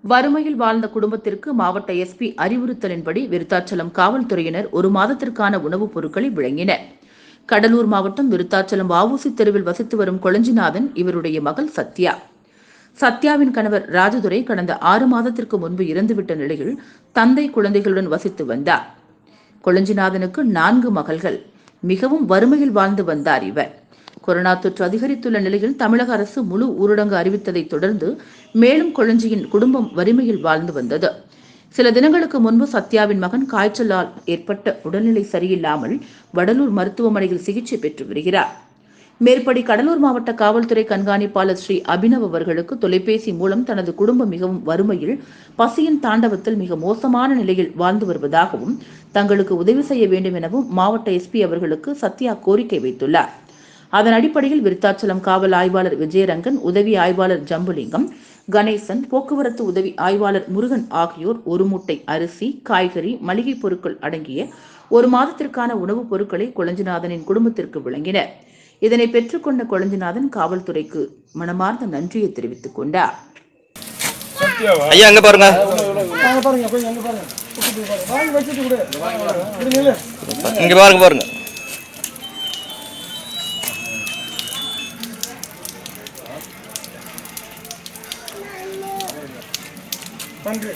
வறுமையில் வாழ்ந்த குடும்பத்திற்கு மாவட்ட எஸ்பி அறிவுறுத்தலின்படி விருத்தாச்சலம் காவல்துறையினர் ஒரு மாதத்திற்கான உணவுப் பொருட்களை வழங்கினர். கடலூர் மாவட்டம் விருத்தாச்சலம் வாவூசி தெருவில் வசித்து வரும் கொளஞ்சிநாதன் இவருடைய மகள் சத்யா. சத்யாவின் கணவர் ராஜதுரை கடந்த ஆறு மாதத்திற்கு முன்பு இறந்துவிட்ட நிலையில் தந்தை குழந்தைகளுடன் வசித்து வந்தார். கொளஞ்சிநாதனுக்கு நான்கு மகள்கள். மிகவும் வறுமையில் வாழ்ந்து வந்தார் இவர். கொரோனா தொற்று அதிகரித்துள்ள நிலையில் தமிழக அரசு முழு ஊரடங்கு அறிவித்ததைத் தொடர்ந்து மேலும் கொளஞ்சியின் குடும்பம் வறுமையில் வாழ்ந்து வந்தது. சில தினங்களுக்கு முன்பு சத்யாவின் மகன் காய்ச்சலால் ஏற்பட்ட உடல்நிலை சரியில்லாமல் வடலூர் மருத்துவமனையில் சிகிச்சை பெற்று வருகிறார். மேற்படி கடலூர் மாவட்ட காவல்துறை கண்காணிப்பாளர் ஸ்ரீ அபினவ் அவர்களுக்கு தொலைபேசி மூலம் தனது குடும்பம் மிகவும் வறுமையில் பசியின் தாண்டவத்தில் மிக மோசமான நிலையில் வாழ்ந்து வருவதாகவும் தங்களுக்கு உதவி செய்ய வேண்டும் எனவும் மாவட்ட எஸ்பி அவர்களுக்கு சத்யா கோரிக்கை வைத்துள்ளார். அதன் அடிப்படையில் விருத்தாச்சலம் காவல் ஆய்வாளர் விஜயரங்கன் உதவி ஆய்வாளர் ஜம்புலிங்கம் கணேசன் போக்குவரத்து உதவி ஆய்வாளர் முருகன் ஆகியோர் ஒரு மூட்டை அரிசி காய்கறி மளிகை பொருட்கள் அடங்கிய ஒரு மாதத்திற்கான உணவுப் பொருட்களை கொளஞ்சிநாதனின் குடும்பத்திற்கு வழங்கினர். இதனை பெற்றுக்கொண்ட கொளஞ்சிநாதன் காவல்துறைக்கு மனமார்ந்த நன்றியை தெரிவித்துக் கொண்டார். ஐயா அங்க பாருங்க. அங்க பாருங்க. நன்றி